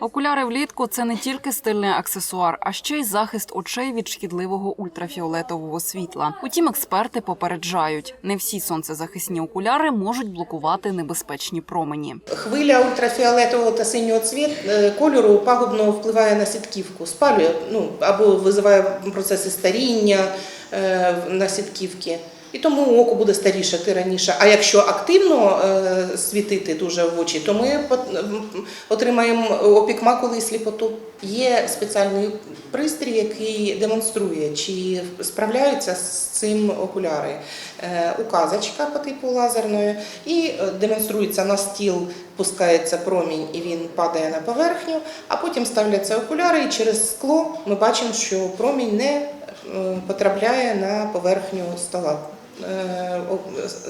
Окуляри влітку це не тільки стильний аксесуар, а ще й захист очей від шкідливого ультрафіолетового світла. Утім, експерти попереджають, не всі сонцезахисні окуляри можуть блокувати небезпечні промені. Хвиля ультрафіолетового та синього цвіт е, кольору пагубно впливає на сітківку, спалює ну, або визиває процеси старіння е, на сітківці. І тому око буде старішати раніше. А якщо активно е, світити дуже в очі, то ми отримаємо опік макули і сліпоту. Є спеціальний пристрій, який демонструє, чи справляються з цим окуляри. Е, Указочка по типу лазерної, і е, демонструється на стіл, пускається промінь і він падає на поверхню, а потім ставляться окуляри, і через скло ми бачимо, що промінь не потрапляє на поверхню стола. Е,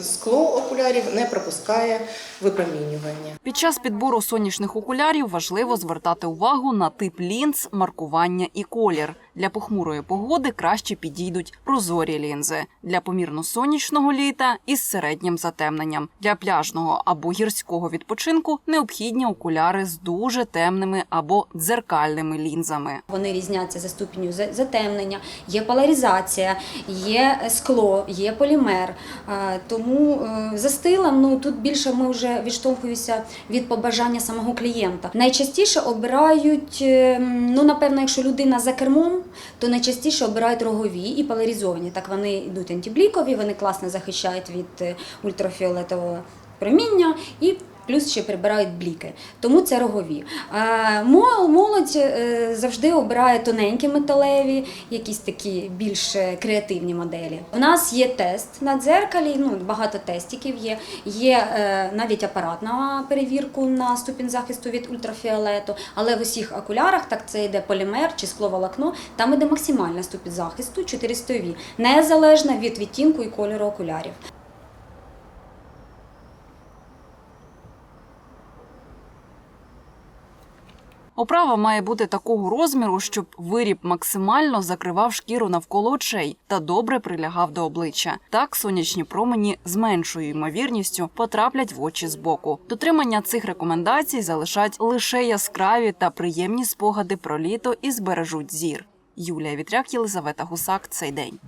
Скло окулярів не пропускає випромінювання. Під час підбору сонячних окулярів важливо звертати увагу на тип лінз, маркування і колір. Для похмурої погоди краще підійдуть прозорі лінзи. Для помірно сонячного літа із середнім затемненням. Для пляжного або гірського відпочинку необхідні окуляри з дуже темними або дзеркальними лінзами. Вони різняться за ступеню за- затемнення, є поляризація, є скло, є полімер. Тому е, за стилем ну тут більше ми вже відштовхуємося від побажання самого клієнта. Найчастіше обирають, е, ну напевно, якщо людина за кермом, то найчастіше обирають рогові і поляризовані. Так вони йдуть антиблікові, вони класно захищають від е, ультрафіолетового проміння і плюс ще прибирають бліки. Тому це рогові. Мо- Молодь е, завжди обирає тоненькі металеві, якісь такі більш е, креативні моделі. У нас є тест на дзеркалі, ну багато тестиків є. Є е, навіть апарат на перевірку на ступінь захисту від ультрафіолету, але в усіх окулярах так це йде полімер чи скловолокно, там іде максимальна ступінь захисту 400 ві, незалежно від відтінку і кольору окулярів. Оправа має бути такого розміру, щоб виріб максимально закривав шкіру навколо очей та добре прилягав до обличчя. Так сонячні промені з меншою ймовірністю потраплять в очі збоку. Дотримання цих рекомендацій залишать лише яскраві та приємні спогади про літо і збережуть зір. Юлія Вітряк, Єлизавета Гусак. Цей день.